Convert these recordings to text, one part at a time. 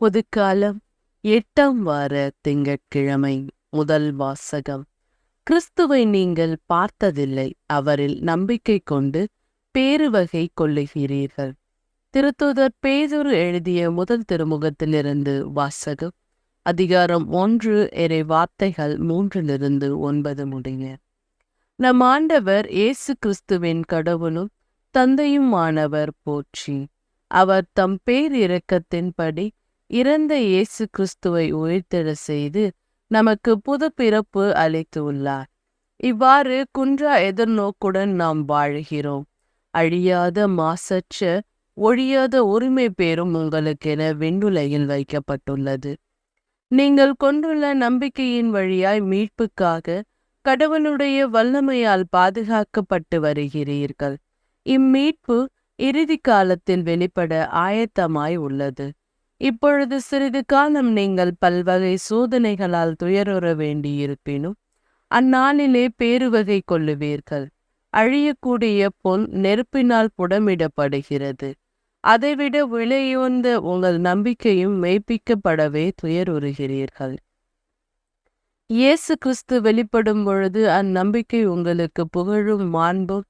பொதுக்காலம் எட்டாம் வார திங்கட்கிழமை முதல் வாசகம். கிறிஸ்துவை நீங்கள் பார்த்ததில்லை அவரில் நம்பிக்கை கொண்டு பேருவகை கொள்ளுகிறீர்கள். திருத்தூதர் பேதுரு எழுதிய முதல் திருமுகத்திலிருந்து வாசகம். அதிகாரம் ஒன்று இறை வார்த்தைகள் மூன்றிலிருந்து ஒன்பது முடிய. நம் ஆண்டவர் இயேசு கிறிஸ்துவின் கடவுளும் தந்தையுமானவர் போற்றி. அவர் தம் பேரிரக்கத்தின்படி இறந்த இயேசு கிறிஸ்துவை உயிர்த்தெழ செய்து நமக்கு புது பிறப்பு அளித்து உள்ளார் இவ்வாறு குன்றா எதிர்நோக்குடன் நாம் வாழுகிறோம். அழியாத மாசற்ற ஒழியாத உரிமை பேரும் உங்களுக்கென விண்ணுலையில் வைக்கப்பட்டுள்ளது. நீங்கள் கொண்டுள்ள நம்பிக்கையின் வழியாய் மீட்புக்காக கடவுளுடைய வல்லமையால் பாதுகாக்கப்பட்டு வருகிறீர்கள். இம்மீட்பு இறுதி காலத்தில் வெளிப்பட ஆயத்தமாய் உள்ளது. இப்பொழுது சிறிது காலம் நீங்கள் பல்வகை சோதனைகளால் துயருற வேண்டியிருப்பினும் அந்நாளிலே பேருவகை கொள்ளுவீர்கள். அழியக்கூடிய பொன் நெருப்பினால் புடமிடப்படுகிறது. அதைவிட விலையுந்த உங்கள் நம்பிக்கையும் மெய்ப்பிக்கப்படவே துயருறுகிறீர்கள். இயேசு கிறிஸ்து வெளிப்படும் பொழுது அந்நம்பிக்கை உங்களுக்கு புகழும் மாண்பும்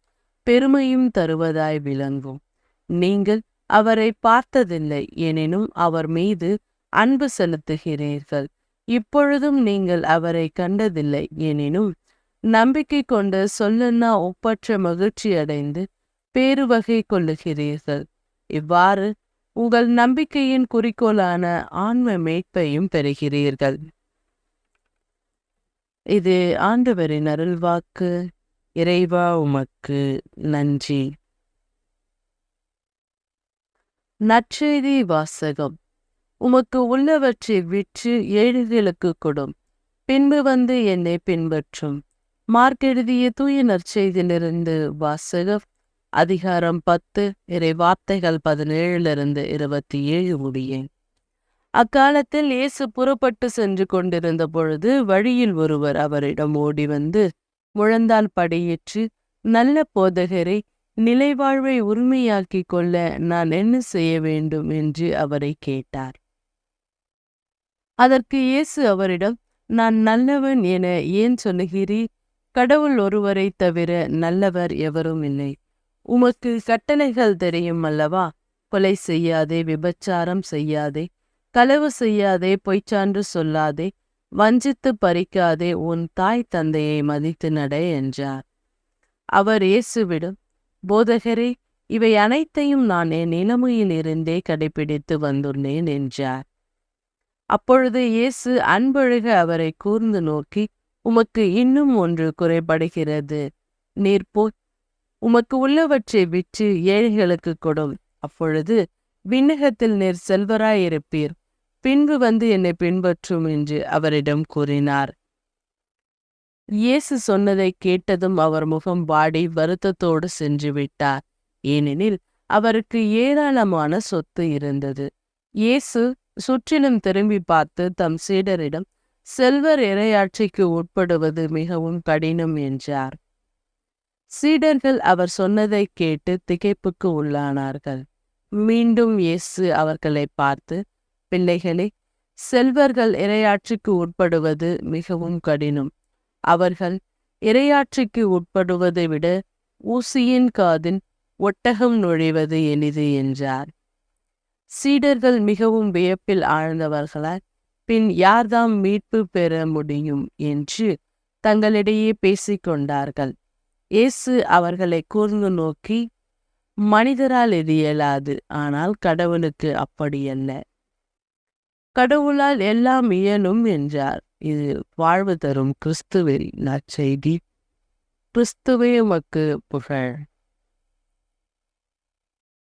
பெருமையும் தருவதாய் விளங்கும். நீங்கள் அவரை பார்த்ததில்லை எனினும் அவர் மீது அன்பு செலுத்துகிறீர்கள். இப்பொழுதும் நீங்கள் அவரை கண்டதில்லை எனினும் நம்பிக்கை கொண்டு சொல்லன்னா ஒப்பற்ற மகிழ்ச்சி அடைந்து பேருவகை கொள்ளுகிறீர்கள். இவ்வாறு உங்கள் நம்பிக்கையின் குறிக்கோளான ஆன்ம மீட்பையும் பெறுகிறீர்கள். இது ஆண்டவரின் அருள்வாக்கு. இறைவா உமக்கு நன்றி. நற்செய்தி வாசகம் உமக்கு உள்ளவற்றை விற்று ஏழைகளுக்கு கொடும். பின்பு வந்து என்னை பின்பற்றும். மார்க்கெழுதிய தூய நற்செய்தியிலிருந்து வாசகம் அதிகாரம் பத்து இறை வார்த்தைகள் பதினேழிலிருந்து இருபத்தி ஏழு முடியேன் அக்காலத்தில் இயேசு புறப்பட்டு சென்று கொண்டிருந்த பொழுது வழியில் ஒருவர் அவரிடம் ஓடி வந்து முழந்தால் படையிற்று நல்ல போதகரை நிலைவாழ்வை உரிமையாக்கிக் கொள்ள நான் என்ன செய்ய வேண்டும் என்று அவரை கேட்டார். அதற்கு இயேசு அவரிடம் நான் நல்லவன் என ஏன் சொல்லுகிறீர்? கடவுள் ஒருவரை தவிர நல்லவர் எவரும் இல்லை. உமக்கு கட்டளைகள் தெரியும் அல்லவா? கொலை செய்யாதே விபச்சாரம் செய்யாதே களவு செய்யாதே பொய்ச்சான்று சொல்லாதே வஞ்சித்து பறிக்காதே உன் தாய் தந்தையை மதித்து நட என்றார். அவர் இயேசுவிடம் போதகரே இவை அனைத்தையும் நான் என் இளமையிலிருந்தே கடைபிடித்து வந்துள்ளேன் என்றார். அப்பொழுது இயேசு அன்பழக அவரை கூர்ந்து நோக்கி உமக்கு இன்னும் ஒன்று குறைபடுகிறது. நீர் போ உமக்கு உள்ளவற்றை விற்று ஏழைகளுக்கு கொடும். அப்பொழுது விண்ணகத்தில் நீர் செல்வராயிருப்பீர். பின்பு வந்து என்னை பின்பற்றும் என்று அவரிடம் கூறினார். இயேசு சொன்னதை கேட்டதும் அவர் முகம் வாடி வருத்தத்தோடு சென்று விட்டார். ஏனெனில் அவருக்கு ஏராளமான சொத்து இருந்தது. இயேசு சுற்றிலும் திரும்பி பார்த்து தம் சீடரிடம் செல்வர் இரையாட்சிக்கு உட்படுவது மிகவும் கடினம் என்றார். சீடர்கள் அவர் சொன்னதை கேட்டு திகைப்புக்கு உள்ளானார்கள். மீண்டும் இயேசு அவர்களை பார்த்து பிள்ளைகளே செல்வர்கள் இரையாட்சிக்கு உட்படுவது மிகவும் கடினம். அவர்கள் இரையாட்சிக்கு உட்படுவதை விட ஊசியின் காதின் ஒட்டகம் நுழைவது எளிது என்றார். சீடர்கள் மிகவும் வியப்பில் ஆழ்ந்தவர்களால் பின் யார்தாம் மீட்பு பெற முடியும் என்று தங்களிடையே பேசிக்கொண்டார்கள் இயேசு அவர்களை கூர்ந்து நோக்கி மனிதரால் இது இயலாது ஆனால் கடவுளுக்கு அப்படியல்ல கடவுளால் எல்லாம் இயலும் என்றார். இது வாழ்வு தரும் கிறிஸ்துவில் நற்செய்தி. கிறிஸ்துவே உமக்கு புகழ்.